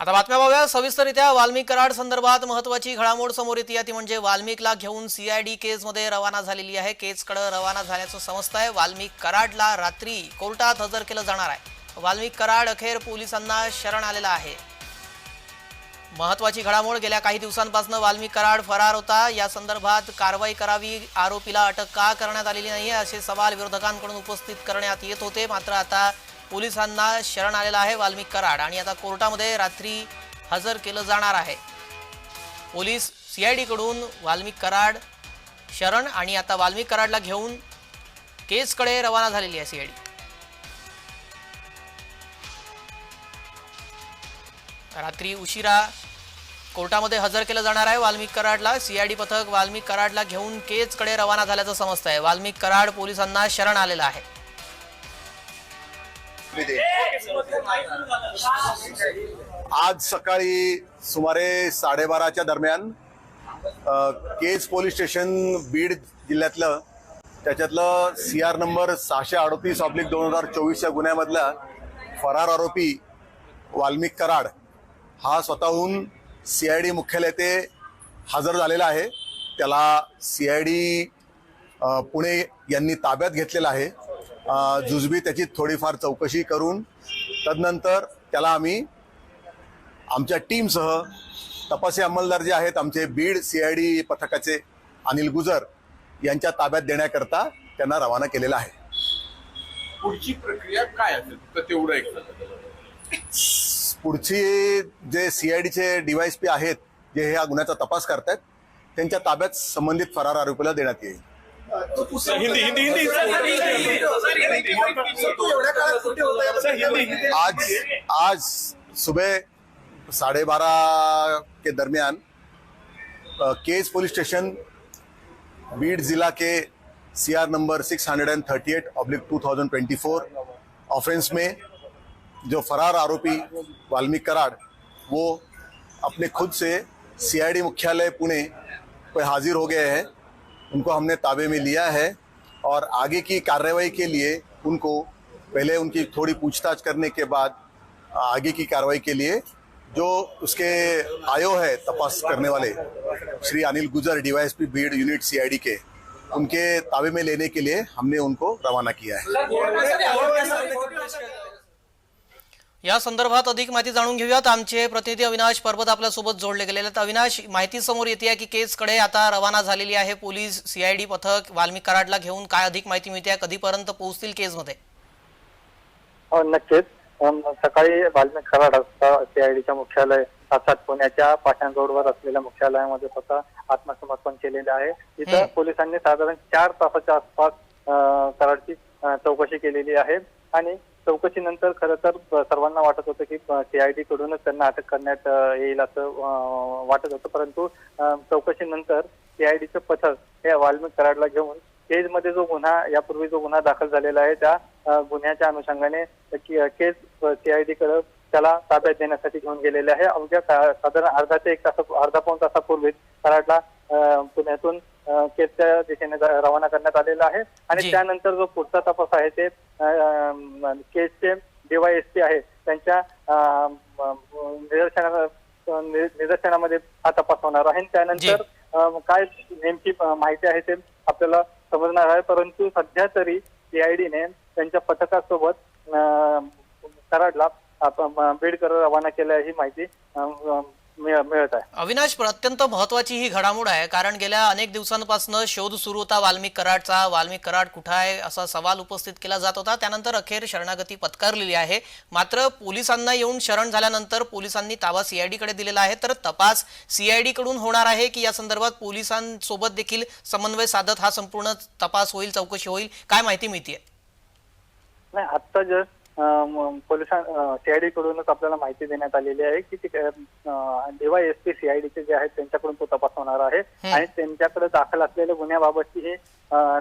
आता बातम्या पाहूया सविस्तररित्या वाल्मिक कराड संदर्भात महत्वाची घडामोड समोर येते. ती म्हणजे वाल्मिकला घेऊन सीआयडी केसमध्ये रवाना झालेली आहे. केसकडे रवाना झाल्याचं समजत आहे. वाल्मिक कराडला रात्री कोर्टात हजर केलं जाणार आहे. वाल्मिक कराड अखेर पोलिसांना शरण आलेला आहे. महत्वाची घडामोड गेल्या काही दिवसांपासून वाल्मिक कराड फरार होता. या संदर्भात कारवाई करावी आरोपीला अटक का करण्यात आलेली नाही असे सवाल विरोधकांकडून उपस्थित करण्यात येत होते. मात्र आता पोलिसांना शरण आलेला आहे वाल्मिक कराड आणि आता कोर्टामध्ये रात्री हजर केलं जाणार आहे. पोलीस सीआयडीकडून वाल्मिक कराड शरण आणि आता वाल्मिक कराडला घेऊन केसकडे रवाना झालेली आहे सीआयडी रात्री उशिरा कोर्टामध्ये हजर केलं जाणार आहे वाल्मिक कराडला. सीआयडी पथक वाल्मिक कराडला घेऊन केजकडे रवाना झाल्याचं समजत आहे वाल्मिक कराड पोलिसांना शरण आलेलं आहे. आज सकाळी सुमारे साडेबाराच्या दरम्यान केज पोलीस स्टेशन बीड जिल्ह्यातलं त्याच्यातलं सी आर नंबर सहाशे अडतीस ऑब्लिक दोन हजार चोवीसच्या गुन्ह्यामधला फरार आरोपी वाल्मिक कराड हा स्वतःहून सी आय डी मुख्यालय ते हजर झालेला आहे. त्याला सी आय डी पुणे यांनी ताब्यात घेतलेला आहे. जुजबी त्याची थोडीफार चौकशी करून तदनंतर त्याला आम्ही आमच्या टीमसह तपासी अंमलदार जे आहेत आमचे बीड सी आय डी पथकाचे अनिल गुजर यांच्या ताब्यात देण्याकरता त्यांना रवाना केलेला आहे. पुढची प्रक्रिया काय असेल? तर तेवढं एक. पुढची जे सी आय डीचे डीवायएसपी आहेत जे ह्या गुन्ह्याचा तपास करतायत त्यांच्या ताब्यात संबंधित फरार आरोपीला देण्यात येईल. आज आज सुबह साढ़े बारह के दरमियान केज पुलिस स्टेशन बीड जिला के C R number six hundred and thirty eight oblique two offence में जो फरार आरोपी वाल्मीकि कराड़, वो अपने खुद से सीआईडी मुख्यालय पुणे पे हाजिर हो गए हैं। उनको हमने ताबे में लिया है और आगे की कार्रवाई के लिए उनको पहले उनकी थोड़ी पूछताछ करने के बाद आगे की कार्रवाई के लिए जो उसके आयो है तपास करने वाले, श्री अनिल गुजर डीवाईएसपी भीड़ यूनिट सीआईडी के उनके ताबे में लेने के लिए हमने उनको रवाना किया है। या संदर्भात अधिक माहिती जाणून घेऊयात. आमचे प्रतिनिधी अविनाश पर्वत आपल्यासोबत जोडले गेलेले आहेत. अविनाश माहिती समोर येते की केसकडे आता रवाना झालेली आहे पोलीस सीआयडी पथक वाल्मिक कराडला घेऊन काय अधिक माहिती मिळते कधीपर्यंत पोहोचतील केसमध्ये? नक्कीच. सकाळी वाल्मिक कराड सीआयडीच्या मुख्यालय अर्थात पुण्याच्या पाषाण रोडवर असलेल्या मुख्यालयामध्ये स्वतः आत्मसमर्पण केलेले आहे. इथं हम्म. पोलिसांनी साधारण चार तासाच्या आसपास कराडची चौकशी केलेली आहे. आणि चौकशीनंतर खरं तर सर्वांना वाटत होतं की सीआयडी कडूनच त्यांना अटक करण्यात येईल असं वाटत होतं. परंतु चौकशीनंतर सीआयडीचं पथक हे वाल्मिक कराडला घेऊन केजमध्ये जो गुन्हा यापूर्वी जो गुन्हा दाखल झालेला आहे त्या गुन्ह्याच्या अनुषंगाने की- केज सीआयडी कडे त्याला ताब्यात देण्यासाठी घेऊन गेलेले आहे. अवघ्या साधारण अर्धा ते एक तास अर्धा पाऊन तासापूर्वीच कराडला पुण्यातून अ, केजच्या दिशेने रवाना करण्यात आलेला आहे. आणि. त्यानंतर जो पुढचा तपास आहे ते केजचे डीवायएसपी आहे त्यांच्या निदर्शना निदर्शनामध्ये हा तपास होणार आहे. त्यानंतर काय नेमकी माहिती आहे ते आपल्याला समजणार आहे. परंतु सध्या तरी सीआयडीने त्यांच्या पथकासोबत कराडला बीडकडे रवाना केल्या ही माहिती मिळत आहे. अविनाश अत्यंत महत्वाची ही घडामोड आहे कारण गेल्या अनेक दिवसांपासून शोध सुरू होता वाल्मिक कराडचा. वाल्मिक कराड कुठं आहे असा सवाल उपस्थित केला जात होता. त्यानंतर अखेर शरणागती पत्करलेली आहे. मात्र पोलिसांना येऊन शरण झाल्यानंतर पोलिसांनी ताबा सीआयडी कडे दिलेला आहे. तर तपास सीआयडी कडून होणार आहे की या संदर्भात पोलिसांसोबत देखील समन्वय साधत हा संपूर्ण तपास होईल चौकशी होईल? काय माहिती मिळतीये? नाही आत्ता जस्ट पोलिसां सीआयडी कडूनच आपल्याला माहिती देण्यात आलेली आहे की डीवायएसपी सीआयडीचे जे आहेत त्यांच्याकडून तो तपास होणार आहे. आणि त्यांच्याकडे दाखल असलेल्या गुन्ह्याबाबतची ही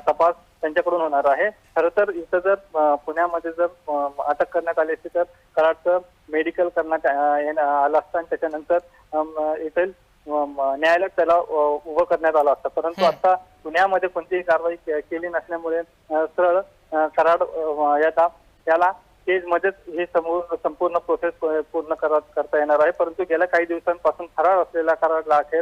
तपास त्यांच्याकडून होणार आहे. खरं तर इथं जर पुण्यामध्ये जर अटक करण्यात आली असती तर कराडचं मेडिकल करण्यात आलं असतं आणि त्याच्यानंतर अम, न्यायालयात त्याला उभं करण्यात आलं असतं. परंतु आता पुण्यामध्ये कोणतीही कारवाई केली नसल्यामुळे सरळ कराड याचा त्याला केज मध्येच ही समोर संपूर्ण प्रोसेस पूर्ण करत करता येणार आहे. परंतु गेल्या काही दिवसांपासून फरार असलेला कराडला अखेर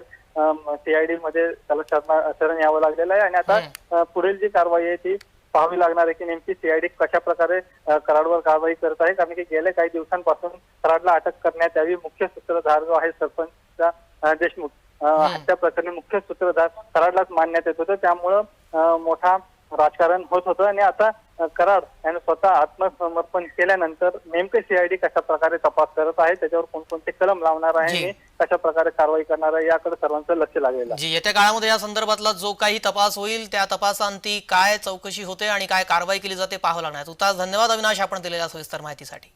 सीआयडी मध्ये त्याला शरण शरण यावं लागलेलं आहे. आणि आता पुढील जी कारवाई आहे ती पाहावी लागणार आहे की नेमकी सीआयडी कशा प्रकारे कराडवर कारवाई करत आहे. कारण की गेल्या काही दिवसांपासून कराडला अटक करण्यात यावी. मुख्य सूत्रधार जो आहे सरपंच देशमुख हत्या प्रकरणी मुख्य सूत्रधार कराडलाच मानण्यात येत होतं. त्यामुळं मोठा राजकारण होत होतं आणि आता कराड याने स्वतः आत्मसमर्पण केल्यानंतर नेमके सीआयडी कशा प्रकारे तपास करत आहे त्याच्यावर कोणकोणते कलम लावणार आहे कशा प्रकारे कारवाई करणार आहे याकडे सर्वांचं लक्ष लागलेलं आहे. जी येत्या काळामध्ये या संदर्भातला जो काही तपास होईल त्या तपासांती काय चौकशी होते आणि काय कारवाई केली जाते पाहावं लागणार आहे. तुर्तास धन्यवाद अविनाश आपण दिलेल्या सविस्तर माहितीसाठी.